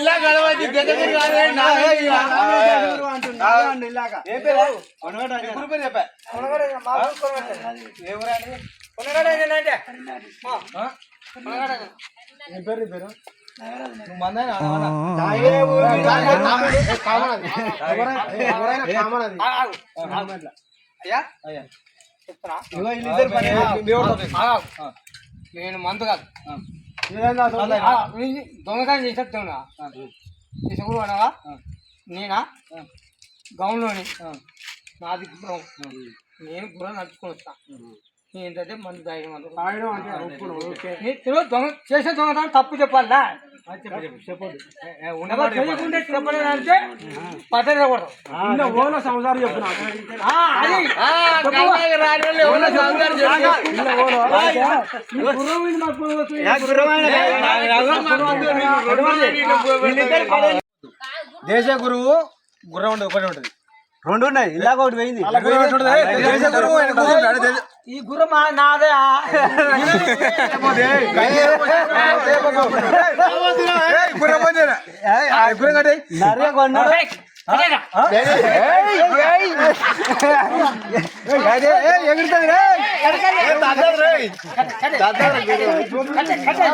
ఇల్లా గడవది గెదగురు కాదే నాదే ఇక. ఏం పేరు నీ గురు పేరు చెప్పా ఏ పేరు పేరు నువ్వు మందేనా? అవునా? ఏ? ఏ. అయ్యా అయ్యా. చెప్తున్నా పని మీ- మీ ఊరు తోటి. ఆగు. నేను మందు కాదు దొంగతనం చేసేస్తున్నా తీసుకురు అనగా నేనా? గౌన్లోని? నాది గుర్రం. నేను గుర్రం నడుచుకొని వస్తా. నేను ఏంటంటే మందు తాగడం అంత తాగడం అంటే ఒప్పుకోను, ఓకే. నీ తెలియదు దొంగ చేసే దొంగతనం తప్పు చెప్పాలా. ఎవరు తెలియకుంటే చెప్పలేదంటే ఓల సంసారం చెప్పు. దేశ గురువు గుర్రం ఉండదు ఒకటి ఉంటుంది రెండు ఉన్నాయి ఇలాగ ఒకటి పోయింది ఈ గుర్రం నాదే గుర్రం గుర్రం కట్టే నరే కొన్నాడు. ఎగురుతుంది రే కట్టే, కట్టే.